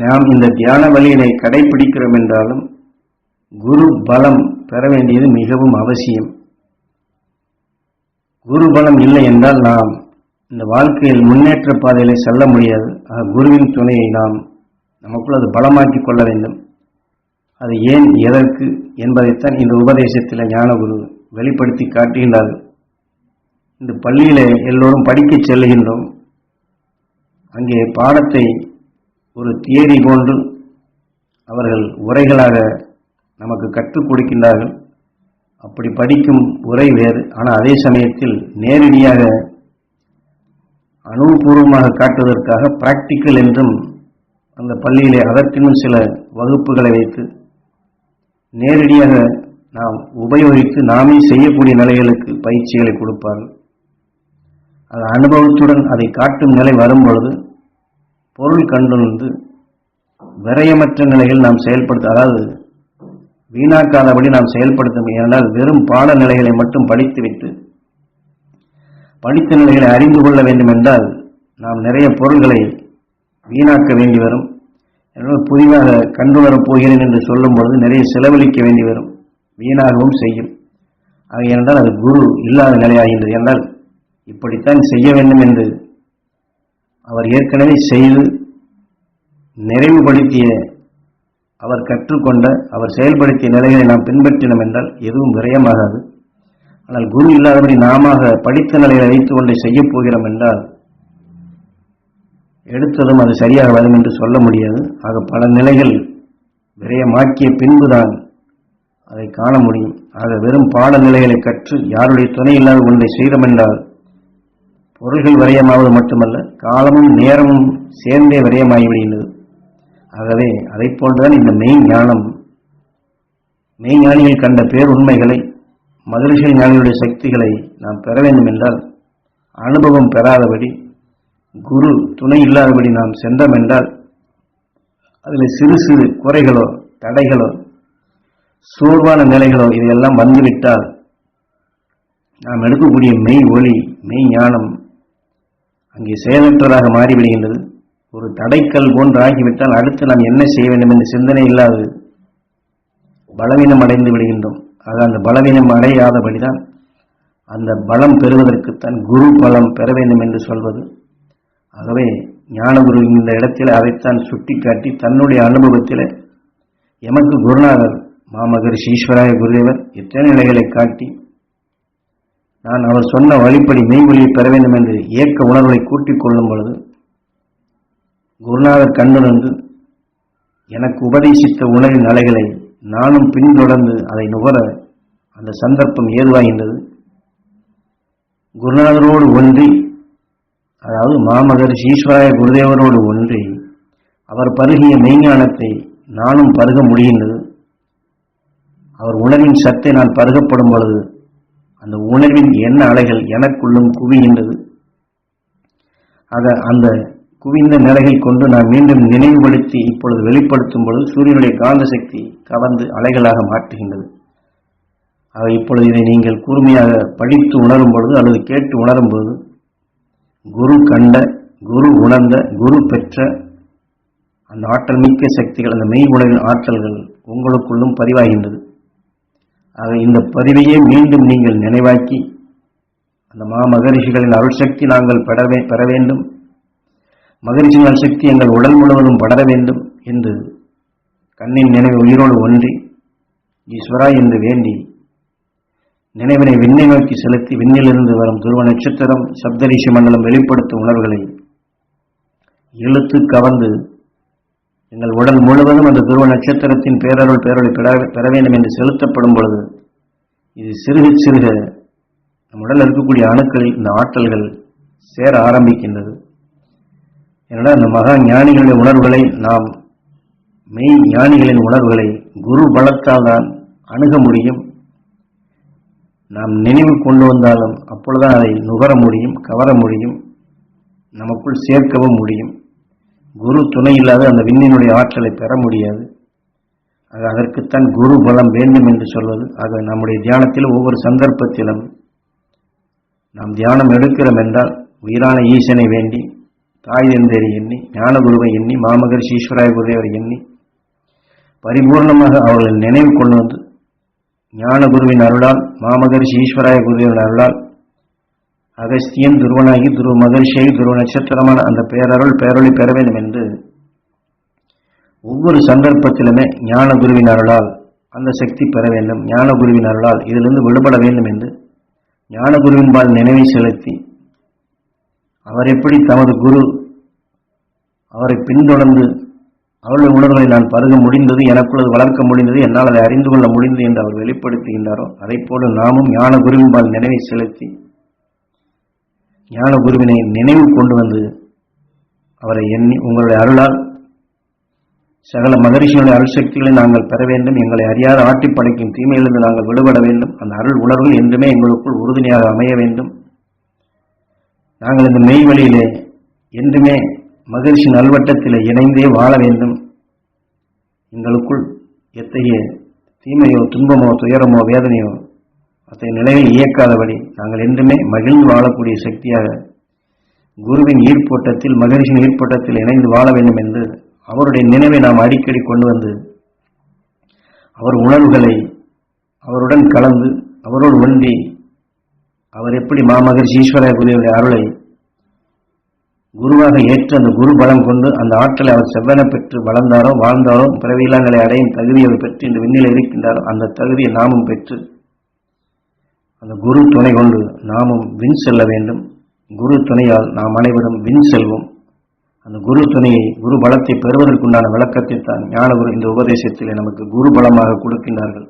நாம் இந்த தியான வழியினை கடைபிடிக்கிறோம் என்றாலும் குரு பலம் பெற வேண்டியது மிகவும் அவசியம். குரு பலம் இல்லை என்றால் நாம் இந்த வாழ்க்கையில் முன்னேற்ற பாதையில் செல்ல முடியாது. ஆக குருவின் துணையை நாம் நமக்குள் அது பலமாக்கி கொள்ள வேண்டும். அது ஏன் எதற்கு என்பதைத்தான் இந்த உபதேசத்தில் ஞானகுரு வெளிப்படுத்தி காட்டுகின்றார்கள். இந்த பள்ளியில் எல்லோரும் படிக்கச் செல்லுகின்றோம். அங்கே பாடத்தை ஒரு தியரி போன்று அவர்கள் உரைகளாக நமக்கு கற்றுக் கொடுக்கின்றார்கள். அப்படி படிக்கும் உரை வேறு. ஆனால் அதே சமயத்தில் நேரடியாக அனுபவபூர்வமாக காட்டுவதற்காக பிராக்டிக்கல் என்றும் அந்த பள்ளியிலே அதற்கென்னும் சில வகுப்புகளை வைத்து நேரடியாக நாம் உபயோகித்து நாமே செய்யக்கூடிய நிலைகளுக்கு பயிற்சிகளை கொடுப்பார்கள். அது அனுபவத்துடன் அதை காட்டும் நிலை வரும் பொழுது பொருள் கண்டுணர்ந்து விரயமற்ற நிலையில் நாம் செயல்படுத்த அதாவது வீணாக்காதபடி நாம் செயல்படுத்த ஏனால் வெறும் பாட நிலைகளை மட்டும் படித்துவிட்டு படித்த நிலைகளை அறிந்து கொள்ள வேண்டும் என்றால் நாம் நிறைய பொருள்களை வீணாக்க வேண்டி வரும். எனவே புதிதாக கண்டுணரப் போகிறேன் என்று சொல்லும் பொழுது நிறைய செலவழிக்க வேண்டி வரும். வீணாகவும் செய்யும். ஆக என்றால் அது குரு இல்லாத நிலையாகின்றது. என்றால் இப்படித்தான் செய்ய வேண்டும் என்று அவர் ஏற்கனவே செய்து நிறைவுபடுத்திய அவர் கற்றுக்கொண்ட அவர் செயல்படுத்திய நிலைகளை நாம் பின்பற்றினோம் என்றால் எதுவும் விரயமாகாது. ஆனால் குரு இல்லாதபடி நாம படித்த நிலையை வைத்துக் கொண்டு செய்யப் போகிறோம் என்றால் எடுத்ததும் அது சரியாக வரும் என்று சொல்ல முடியாது. ஆக பல நிலைகள் விரயமாக்கிய பின்புதான் அதை காண முடியும். ஆக வெறும் பாட நிலைகளை கற்று யாருடைய துணை இல்லாத ஒன்றை செய்தோம் என்றால் பொருள்கள் விரயமாவது மட்டுமல்ல காலமும் நேரமும் சேர்ந்தே விரயமாகிவிடுகின்றது ஆகவே அதை போன்றுதான் இந்த மெய் ஞானம். மெய்ஞானிகள் கண்ட பேருண்மைகளை மகிழ்ச்சிகள் ஞானிகளுடைய சக்திகளை நாம் பெற வேண்டும் என்றால் அனுபவம் பெறாதபடி குரு துணை இல்லாதபடி நாம் சென்றோம் என்றால் அதில் சிறு சிறு குறைகளோ தடைகளோ சோர்வான நிலைகளோ இதையெல்லாம் வந்துவிட்டால் நாம் எடுக்கக்கூடிய மெய் ஒளி மெய் ஞானம் அங்கே செயலற்றதாக மாறிவிடுகின்றது ஒரு தடைக்கல் போன்றாகிவிட்டால் அடுத்து நாம் என்ன செய்ய வேண்டும் என்ற சிந்தனை இல்லாது பலவீனம் அடைந்து விடுகின்றோம். ஆக அந்த பலவீனம் அடையாதபடிதான் அந்த பலம் பெறுவதற்குத்தான் குரு பலம் பெற வேண்டும் என்று சொல்வது. ஆகவே ஞானகுரு இந்த இடத்தில் அதைத்தான் சுட்டிக்காட்டி தன்னுடைய அனுபவத்தில் எமக்கு குருநாதர் மாமகரிஷி ஈஸ்வராய குருதேவர் எத்தனை நிலைகளை காட்டி நான் அவர் சொன்ன வழிப்படி மெய்வழியை பெற வேண்டும் என்று ஏக்க உணர்வை கூட்டிக் கொள்ளும் பொழுது குருநாதர் கண்ணுணர்ந்து எனக்கு உபதேசித்த உணவின் அலைகளை நானும் பின்தொடர்ந்து அதை நுகர அந்த சந்தர்ப்பம் ஏதுவாகின்றது. குருநாதரோடு ஒன்றி அதாவது மாமகரிஷி ஈஸ்வராய குருதேவரோடு ஒன்றி அவர் பருகிய மெய்ஞானத்தை நானும் பருக முடிகின்றது. அவர் உணவின் சத்தை நான் பருகப்படும் பொழுது அந்த உணர்வின் எண்ண அலைகள் எனக்குள்ளும் குவிகின்றது. ஆக அந்த குவிந்த நிலையை கொண்டு நான் மீண்டும் நினைவுபடுத்தி இப்பொழுது வெளிப்படுத்தும் பொழுது சூரியனுடைய காந்த சக்தி கவர்ந்து அலைகளாக மாற்றுகின்றது. ஆக இப்பொழுது இதை நீங்கள் கூர்மையாக படித்து உணரும் பொழுது அல்லது கேட்டு உணரும் பொழுது குரு கண்ட குரு உணர்ந்த குரு பெற்ற அந்த ஆற்றல் மிக்க சக்திகள் அந்த மெய் உணர்வின் ஆற்றல்கள் உங்களுக்குள்ளும் பதிவாகின்றது. ஆக இந்த பதிவையே மீண்டும் நீங்கள் நினைவாக்கி அந்த மா மகரிஷிகளின் அருள் சக்தி நாங்கள் பெற பெற வேண்டும் மகிழ்ச்சியின் சக்தி எங்கள் உடல் முழுவதும் படர வேண்டும் என்று கண்ணின் நினைவு உயிரோடு ஒன்றி ஈஸ்வரா என்று வேண்டி நினைவினை விண்ணை நோக்கி செலுத்தி விண்ணிலிருந்து வரும் துருவ நட்சத்திரம் சப்தரிஷி மண்டலம் வெளிப்படுத்தும் உணர்வுகளை இழுத்து கவர்ந்து எங்கள் உடல் முழுவதும் அந்த துருவ நட்சத்திரத்தின் பேரருள் பேரொழி பெற வேண்டும் என்று செலுத்தப்படும் பொழுது இது சிறுக சிறுக நம் உடல் இருக்கக்கூடிய அணுக்களில் இந்த ஆற்றல்கள் சேர ஆரம்பிக்கின்றது. ஏனென்றால் அந்த மகா ஞானிகளுடைய உணர்வுகளை நாம் மெய் ஞானிகளின் உணர்வுகளை குரு பலத்தால் தான் அணுக முடியும். நாம் நினைவு கொண்டு வந்தாலும் அப்பொழுதுதான் அதை நுகர முடியும் கவர முடியும் நமக்குள் சேர்க்கவும் முடியும். குரு துணை இல்லாத அந்த விண்ணினுடைய ஆற்றலை பெற முடியாது. அது அதற்குத்தான் குரு பலம் வேண்டும் என்று சொல்வது. ஆக நம்முடைய தியானத்தில் ஒவ்வொரு சந்தர்ப்பத்திலும் நாம் தியானம் எடுக்கிறோம் என்றால் உயிரான ஈசனை வேண்டி தாய் தந்தேரி எண்ணி ஞானகுருவை எண்ணி மாமகரிஷி ஈஸ்வராய குருதேவரை எண்ணி பரிபூர்ணமாக அவர்களை நினைவு கொண்டு வந்து ஞானகுருவின் அருளால் மாமகரிஷி ஈஸ்வராய குருதேவன் அருளால் அகஸ்தியன் துருவனாகி துருவ மகர்ஷியை துருவ நட்சத்திரமான அந்த பேரருள் பேரொளி பெற வேண்டும் என்று ஒவ்வொரு சந்தர்ப்பத்திலுமே ஞான குருவின் அருளால் அந்த சக்தி பெற வேண்டும். ஞான குருவின் அருளால் இதிலிருந்து விடுபட வேண்டும் என்று ஞான குருவின்பால் நினைவை செலுத்தி அவர் எப்படி தமது குரு அவரை பின்தொடர்ந்து அவருடைய உணர்வுகளை நான் பருக முடிந்தது எனக்குள்ளது வளர்க்க முடிந்தது என்னால் அதை அறிந்து கொள்ள முடிந்தது என்று அவர் வெளிப்படுத்துகின்றாரோ அதை போல நாமும் ஞான குருவின்பால் நினைவை செலுத்தி ஞான குருவினை நினைவு கொண்டு வந்து அவரை எண்ணி உங்களுடைய அருளால் சகல மகரிஷியுடைய அருள் சக்திகளை நாங்கள் பெற வேண்டும் எங்களை அறியாத ஆட்டி படைக்கும் தீமையிலிருந்து நாங்கள் விடுபட வேண்டும் அந்த அருள் உணர்வு என்றுமே எங்களுக்குள் உறுதுணையாக அமைய வேண்டும். நாங்கள் இந்த மெய்வழியிலே என்றுமே மகிழ்ச்சி நல்வட்டத்தில் இணைந்தே வாழ வேண்டும். எங்களுக்குள் எத்தகைய தீமையோ துன்பமோ துயரமோ வேதனையோ அத்தகைய நிலையில் இயக்காதபடி நாங்கள் என்றுமே மகிழ்ந்து வாழக்கூடிய சக்தியாக குருவின் ஈர்ப்போட்டத்தில் மகிழ்ச்சியின் ஈர்ப்போட்டத்தில் இணைந்து வாழ வேண்டும் என்று அவருடைய நினைவை நாம் அடிக்கடி கொண்டு வந்து அவர் உணர்வுகளை அவருடன் கலந்து அவரோடு ஒன்றி அவர் எப்படி மாமகரிஷி ஈஸ்வரர் குருவுடைய அருளை குருவாக ஏற்று அந்த குரு பலம் கொண்டு அந்த ஆற்றலை அவர் செவ்வன பெற்று வளர்ந்தாரோ வாழ்ந்தாரோ பிறவியிலாங்களை அடையும் தகுதியை அவர் பெற்று இந்த விண்ணில் இருக்கின்றாரோ அந்த தகுதியை நாமும் பெற்று அந்த குரு துணை கொண்டு நாமும் வின் செல்ல வேண்டும். குரு துணையால் நாம் அனைவரும் வின் செல்வோம். அந்த குரு துணையை குரு பலத்தை பெறுவதற்குண்டான விளக்கத்தை தான் ஞானகுரு இந்த உபதேசத்திலே நமக்கு குரு பலமாக கொடுக்கின்றார்கள்.